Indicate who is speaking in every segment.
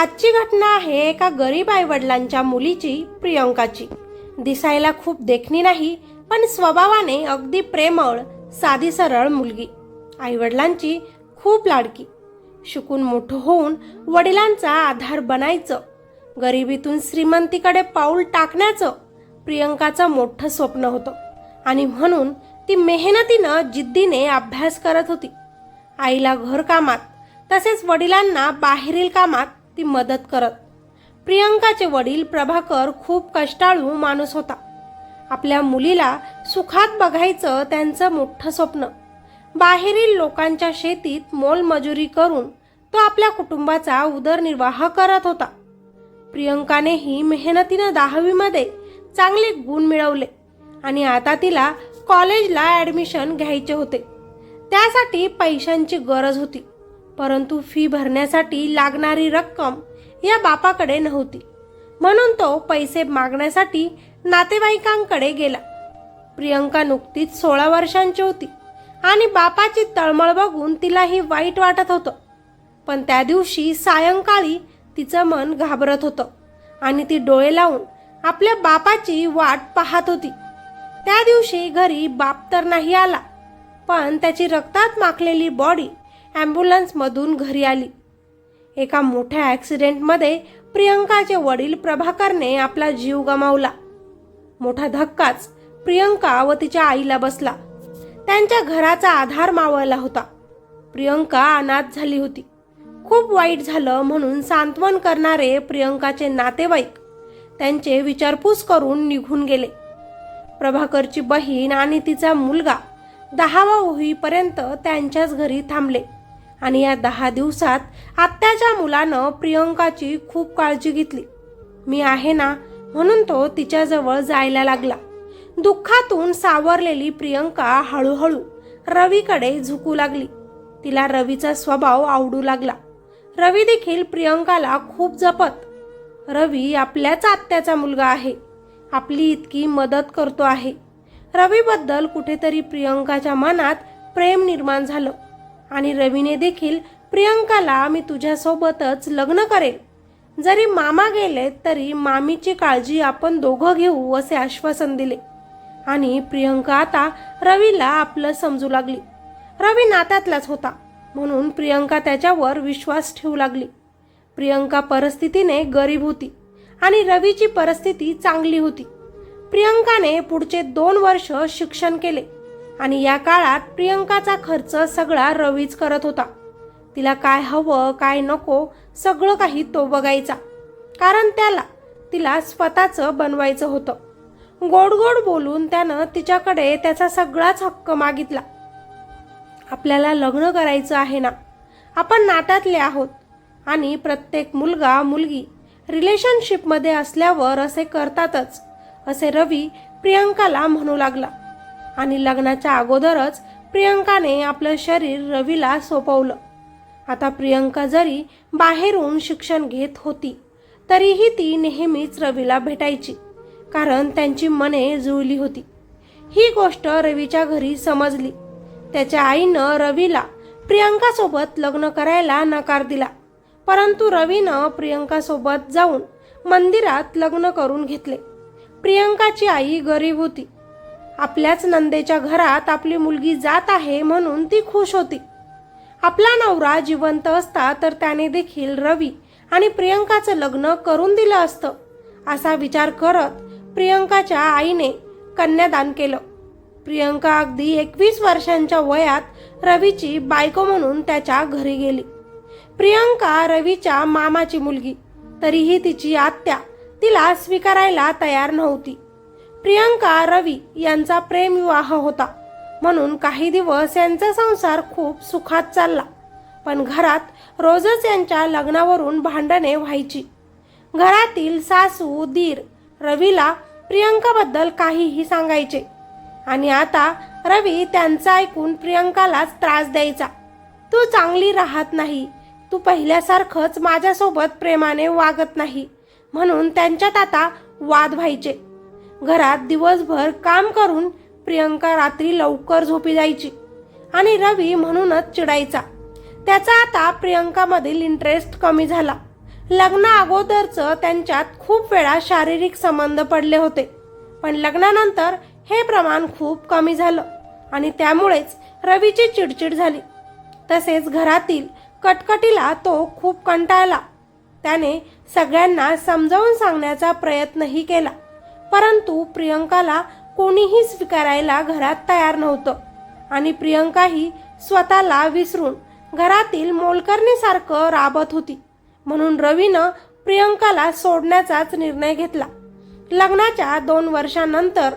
Speaker 1: आजची घटना आहे एका गरीब आईवडिलांच्या मुलीची प्रियंकाची. दिसायला खूप देखणी नाही पण स्वभावाने अगदी प्रेमळ साधी सरळ मुलगी. आईवडिलांची खूप लाडकी. शिकून मोठं होऊन वडिलांचा आधार बनायचं. गरिबीतून श्रीमंतीकडे पाऊल टाकण्याचं प्रियंकाचं मोठं स्वप्न होतं. आणि म्हणून ती मेहनतीनं जिद्दीने अभ्यास करत होती. आईला घरकामात तसेच वडिलांना बाहेरील कामात ती मदत करत. प्रियंकाचे वडील प्रभाकर खूप कष्टाळू माणूस होता. आपल्या मुलीला सुखात बघायचं त्यांचं मोठं स्वप्न. बाहेरील लोकांच्या शेतीत मोलमजुरी करून तो आपल्या कुटुंबाचा उदरनिर्वाह करत होता. प्रियंकानेही मेहनतीनं दहावीमध्ये चांगले गुण मिळवले आणि आता तिला कॉलेजला ॲडमिशन घ्यायचे होते. त्यासाठी पैशांची गरज होती. परंतु फी भरण्यासाठी लागणारी रक्कम या बापाकडे नव्हती. म्हणून तो पैसे मागण्यासाठी नातेवाईकांकडे गेला. प्रियंका नुकतीच सोळा वर्षांची होती आणि बापाची तळमळ बघून तिलाही वाईट वाटत होतं. पण त्या दिवशी सायंकाळी तिचं मन घाबरत होतं आणि ती डोळे लावून आपल्या बापाची वाट पाहत होती. त्या दिवशी घरी बाप तर नाही आला पण त्याची रक्तात माखलेली बॉडी ॲम्ब्युलन्समधून घरी आली. एका मोठ्या ॲक्सिडेंटमध्ये प्रियंकाचे वडील प्रभाकरने आपला जीव गमावला. मोठा धक्काच प्रियंका व तिच्या आईला बसला. त्यांच्या घराचा आधार मावळला होता. प्रियंका अनाथ झाली होती. खूप वाईट झालं म्हणून सांत्वन करणारे प्रियंकाचे नातेवाईक त्यांचे विचारपूस करून निघून गेले. प्रभाकरची बहीण आणि तिचा मुलगा दहावा होईपर्यंत त्यांच्याच घरी थांबले. आणि या दहा दिवसात आत्याच्या मुलानं प्रियंकाची खूप काळजी घेतली. मी आहे ना? म्हणून तो तिच्याजवळ जायला लागला. दुःखातून सावरलेली प्रियंका हळूहळू रवीकडे झुकू लागली. तिला रवीचा स्वभाव आवडू लागला. रवी देखील प्रियंकाला खूप जपत. रवी आपल्याच आत्याचा मुलगा आहे. आपली इतकी मदत करतो आहे. रवीबद्दल कुठेतरी प्रियंकाच्या मनात प्रेम निर्माण झालं. आणि रवीने देखील प्रियंकाला मी तुझ्यासोबतच लग्न करेल. जरी मामा गेले तरी मामीची काळजी आपण दोघं घेऊ असे आश्वासन दिले. आणि प्रियंका आता रवीला आपलं समजू लागली. रवी नात्यातलाच होता म्हणून प्रियंका त्याच्यावर विश्वास ठेवू लागली. प्रियंका परिस्थितीने गरीब होती आणि रवीची परिस्थिती चांगली होती. प्रियंकाने पुढचे दोन वर्ष शिक्षण केले. आणि या काळात प्रियंकाचा खर्च सगळा रवीच करत होता. तिला काय हवं काय नको सगळं काही तो बघायचा. कारण त्याला तिला स्वतःचं बनवायचं होतं. गोड गोड बोलून त्यानं तिच्याकडे त्याचा सगळाच हक्क मागितला. आपल्याला लग्न करायचं आहे ना? आपण नात्यातले आहोत. आणि प्रत्येक मुलगा मुलगी रिलेशनशिपमध्ये असल्यावर असे करतातच असे रवी प्रियंकाला म्हणू लागला. आणि लग्नाच्या अगोदरच प्रियंकाने आपलं शरीर रवीला सोपवलं. आता प्रियंका जरी बाहेरून शिक्षण घेत होती तरीही ती नेहमीच रवीला भेटायची कारण त्यांची मने जुळली होती. ही गोष्ट रवीच्या घरी समजली. त्याच्या आईनं रवीला प्रियंकासोबत लग्न करायला नकार दिला परंतु रवीनं प्रियंकासोबत जाऊन मंदिरात लग्न करून घेतले. प्रियंकाची आई गरीब होती आपल्याच नंदेच्या घरात आपली मुलगी जात आहे म्हणून ती खुश होती. आपला नवरा जिवंत असता तर त्याने देखील रवी आणि प्रियंकाचं लग्न करून दिलं असतं असा विचार करत प्रियंकाच्या आईने कन्यादान केलं. प्रियंका अगदी एकवीस वर्षांच्या वयात रवीची बायको म्हणून त्याच्या घरी गेली. प्रियंका रवीच्या मामाची मुलगी तरीही तिची आत्या तिला स्वीकारायला तयार नव्हती. प्रियंका रवी यांचा प्रेमविवाह होता. म्हणून काही दिवस यांचा संसार खूप सुखात चालला. पण घरात रोजच यांच्या लग्नावरून भांडणे व्हायची. घरातील सासू दीर रवीला प्रियंकाबद्दल काहीही सांगायचे. आणि आता रवी त्यांचं ऐकून प्रियंकालाच त्रास द्यायचा. तू चांगली राहत नाही. तू पहिल्यासारखंच माझ्यासोबत प्रेमाने वागत नाही. म्हणून त्यांच्यात आता वाद व्हायचे. घरात दिवसभर काम करून प्रियंका रात्री लवकर झोपी जायची आणि रवी म्हणूनच चिडायचा. त्याचा आता प्रियंकामधील इंटरेस्ट कमी झाला. लग्न अगोदरचं त्यांच्यात खूप वेळा शारीरिक संबंध पडले होते. पण लग्नानंतर हे प्रमाण खूप कमी झालं आणि त्यामुळेच रवीची चिडचिड झाली. तसेच घरातील कटकटीला तो खूप कंटाळला. त्याने सगळ्यांना समजावून सांगण्याचा प्रयत्नही केला. परंतु प्रियंकाला कोणीही स्वीकारायला घरात तयार नव्हतं. आणि प्रियंकाही स्वतःला विसरून घरातील मोलकरणीसारखं राबत होती. म्हणून रवीनं प्रियंकाला सोडण्याचाच निर्णय घेतला. लग्नाच्या दोन वर्षानंतर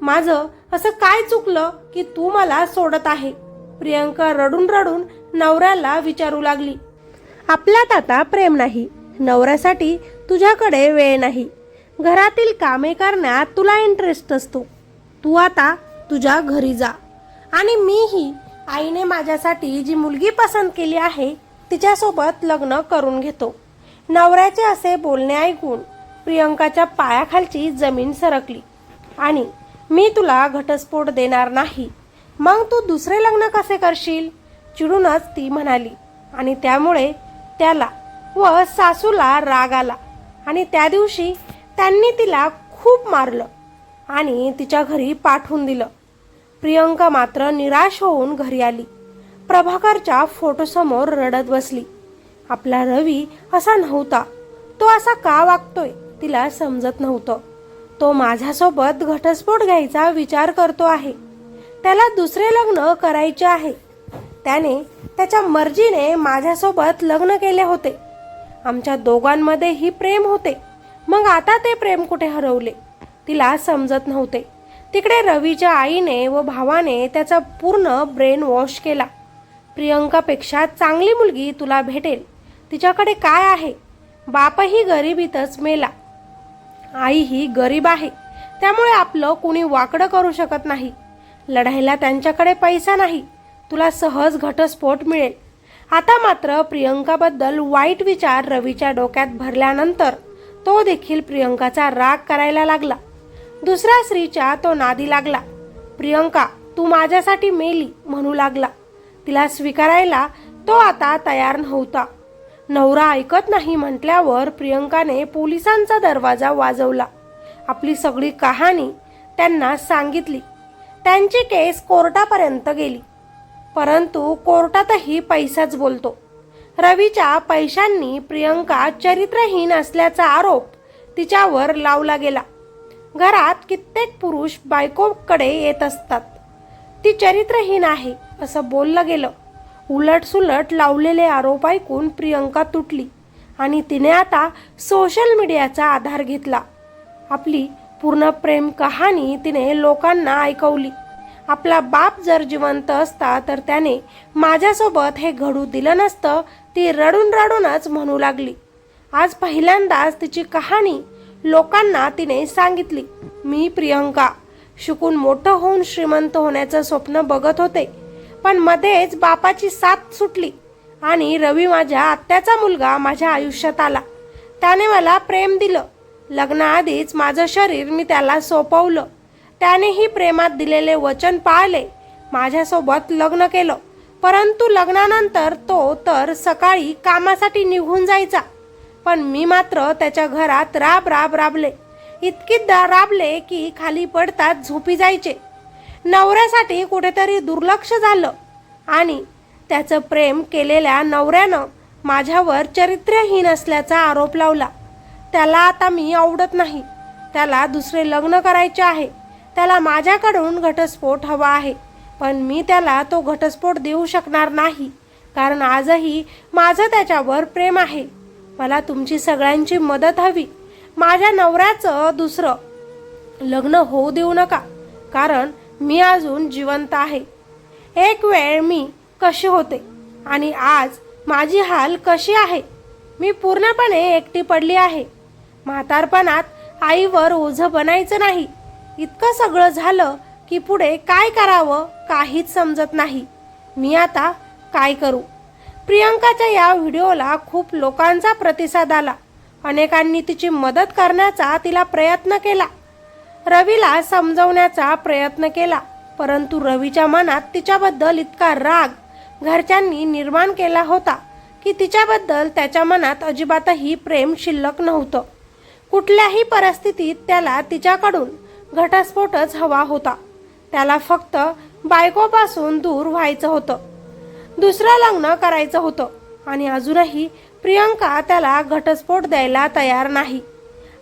Speaker 1: माझं असं काय चुकलं की तू मला सोडत आहे? प्रियंका रडून रडून नवऱ्याला विचारू लागली. आपल्यात आता प्रेम नाही. नवऱ्यासाठी तुझ्याकडे वेळ नाही. घरातील कामे करण्यात तुला इंटरेस्ट असतो. तू आता तुझ्या घरी जा. आणि मीही आईने माझ्यासाठी जी मुलगी पसंत केली आहे तिच्यासोबत लग्न करून घेतो. नवऱ्याचे असे बोलणे ऐकून प्रियंकाच्या पायाखालची जमीन सरकली. आणि मी तुला घटस्फोट देणार नाही. मग तू दुसरे लग्न कसे करशील? चिडूनच ती म्हणाली. आणि त्यामुळे त्याला व सासूला राग आला. आणि त्या दिवशी त्यांनी तिला खूप मारलं आणि तिच्या घरी पाठवून दिलं. प्रियंका मात्र निराश होऊन घरी आली. प्रभाकरच्या फोटोसमोर रडत बसली. आपला रवी असा नव्हता. तो असा का वागतोय तिला समजत नव्हतं. तो माझ्यासोबत घटस्फोट घ्यायचा विचार करतो आहे. त्याला दुसरे लग्न करायचे आहे. त्याने त्याच्या मर्जीने माझ्यासोबत लग्न केले होते. आमच्या दोघांमध्येही प्रेम होते. मग आता ते प्रेम कुठे हरवले? तिला समजत नव्हते. तिकडे रवीच्या आईने व भावाने त्याचा पूर्ण ब्रेन वॉश केला. प्रियंकापेक्षा चांगली मुलगी तुला भेटेल. तिच्याकडे काय आहे? बापही गरिबीतच मेला. आई ही गरीब आहे. त्यामुळे आपलं कुणी वाकडं करू शकत नाही. लढायला त्यांच्याकडे पैसा नाही. तुला सहज घटस्फोट मिळेल. आता मात्र प्रियंकाबद्दल वाईट विचार रवीच्या डोक्यात भरल्यानंतर तो देखील प्रियंकाचा राग करायला लागला. दुसऱ्या स्त्रीच्या तो नादी लागला. प्रियंका तू माझ्यासाठी मेली म्हणू लागला. तिला स्वीकारायला तो आता तयार नव्हता. नवरा ऐकत नाही म्हटल्यावर प्रियंकाने पोलिसांचा दरवाजा वाजवला. आपली सगळी कहाणी त्यांना सांगितली. त्यांची केस कोर्टापर्यंत गेली. परंतु कोर्टातही पैसाच बोलतो. रवीच्या पैशांनी प्रियंका चरित्रहीन असल्याचा आरोप तिच्यावर लावला गेला. घरात कित्येक पुरुष बायकोकडे येत असतात. ती चरित्रहीन आहे असं बोललं गेलं. उलटसुलट लावलेले आरोप ऐकून प्रियंका तुटली आणि तिने आता सोशल मीडियाचा आधार घेतला. आपली पूर्ण प्रेम कहाणी तिने लोकांना ऐकवली. आपला बाप जर जिवंत असता तर त्याने माझ्यासोबत हे घडू दिलं नसतं ती रडून रडूनच म्हणू लागली. आज पहिल्यांदाच तिची कहाणी लोकांना तिने सांगितली. मी प्रियंका. शिकून मोठं होऊन श्रीमंत होण्याचं स्वप्न बघत होते पण मध्येच बापाची साथ सुटली आणि रवी माझ्या आत्याचा मुलगा माझ्या आयुष्यात आला. त्याने मला प्रेम दिलं. लग्नाआधीच माझं शरीर मी त्याला सोपवलं. त्यानेही प्रेमात दिलेले वचन पाळले. माझ्यासोबत लग्न केलं. परंतु लग्नानंतर तो तर सकाळी कामासाठी निघून जायचा. पण मी मात्र त्याच्या घरात राब राब राबले. इतकी राबले की खाली पडतात झोपी जायचे. नवऱ्यासाठी कुठेतरी दुर्लक्ष झालं. आणि त्याचं प्रेम केलेल्या नवऱ्यानं माझ्यावर चरित्रहीन असल्याचा आरोप लावला. त्याला आता मी आवडत नाही. त्याला दुसरे लग्न करायचे आहे. त्याला माझ्याकडून घटस्फोट हवा आहे पण मी त्याला तो घटस्फोट देऊ शकणार नाही कारण आजही माझं त्याच्यावर प्रेम आहे. मला तुमची सगळ्यांची मदत हवी माझ्या नवऱ्याचं दुसरं. लग्न होऊ देऊ नका कारण मी अजून जिवंत आहे. एक वेळ मी कशी होते आणि आज माझी हाल कशी आहे? मी पूर्णपणे एकटी पडली आहे. म्हातारपणात आईवर ओझं बनायचं नाही इतकं सगळं झालं की पुढे काय करावं काहीच समजत नाही. मी आता काय करू? प्रियंकाच्या या व्हिडिओला खूप लोकांचा प्रतिसाद आला. अनेकांनी तिची मदत करण्याचा तिला प्रयत्न केला. रवीला समजवण्याचा प्रयत्न केला परंतु रवीच्या मनात तिच्याबद्दल इतका राग घरच्यांनी निर्माण केला होता की तिच्याबद्दल त्याच्या मनात अजिबातही प्रेम शिल्लक नव्हतं. कुठल्याही परिस्थितीत त्याला तिच्याकडून घटस्फोटच हवा होता. त्याला फक्त बायकोपासून दूर व्हायचं होतं. दुसरं लग्न करायचं होतं आणि अजूनही प्रियंका त्याला घटस्फोट द्यायला तयार नाही.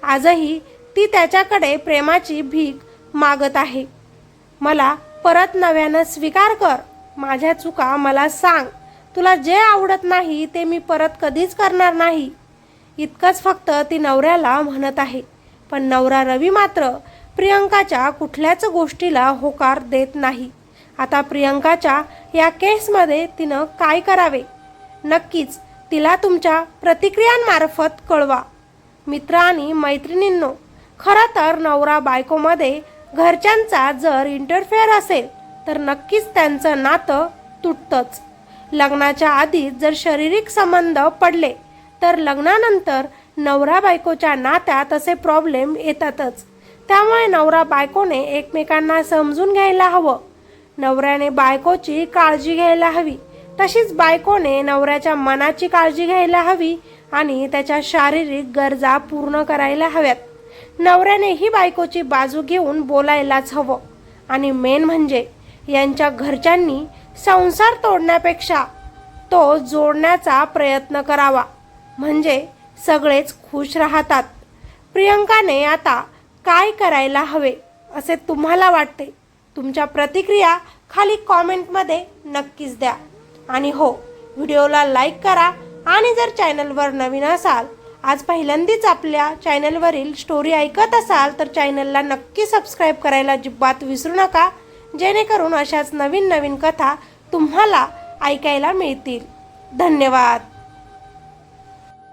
Speaker 1: आजही ती त्याच्याकडे प्रेमाची भीक मागत आहे. मला परत नव्यानं स्वीकार कर. माझ्या चुका मला सांग. तुला जे आवडत नाही ते मी परत कधीच करणार नाही. इतकंच फक्त ती नवऱ्याला म्हणत आहे. पण नवरा रवी मात्र प्रियंकाच्या कुठल्याच गोष्टीला होकार देत नाही. आता प्रियंकाच्या या केसमध्ये तिनं काय करावे? नक्कीच तिला तुमच्या प्रतिक्रियांमार्फत कळवा. मित्र आणि मैत्रिणींनो खरं तर नवरा बायकोमध्ये घरच्यांचा जर इंटरफेअर असेल तर नक्कीच त्यांचं नातं तुटतंच. लग्नाच्या आधी जर शारीरिक संबंध पडले तर लग्नानंतर नवरा बायकोच्या नात्यात असे प्रॉब्लेम येतातच. त्यामुळे नवरा बायकोने एकमेकांना समजून घ्यायला हवं. नवऱ्याने बायकोची काळजी घ्यायला हवी. तशीच बायकोने नवऱ्याच्या मनाची काळजी घ्यायला हवी आणि त्याच्या शारीरिक गरजा पूर्ण करायला हव्यात. नवऱ्याने ही बायकोची बाजू घेऊन बोलायलाच हवं. आणि मेन म्हणजे यांच्या घरच्यांनी संसार तोडण्यापेक्षा तो जोडण्याचा प्रयत्न करावा. म्हणजे सगळेच खुश राहतात. प्रियंकाने आता काय करायला हवे असे तुम्हाला वाटते तुमच्या प्रतिक्रिया खाली कॉमेंटमध्ये नक्कीच द्या. आणि हो व्हिडिओला लाईक करा आणि जर चॅनलवर नवीन असाल आज पहिल्यांदाच आपल्या चॅनलवरील स्टोरी ऐकत असाल तर चॅनलला नक्की सबस्क्राईब करायला अजिबात विसरू नका जेणेकरून अशाच नवीन नवीन कथा तुम्हाला ऐकायला मिळतील. धन्यवाद.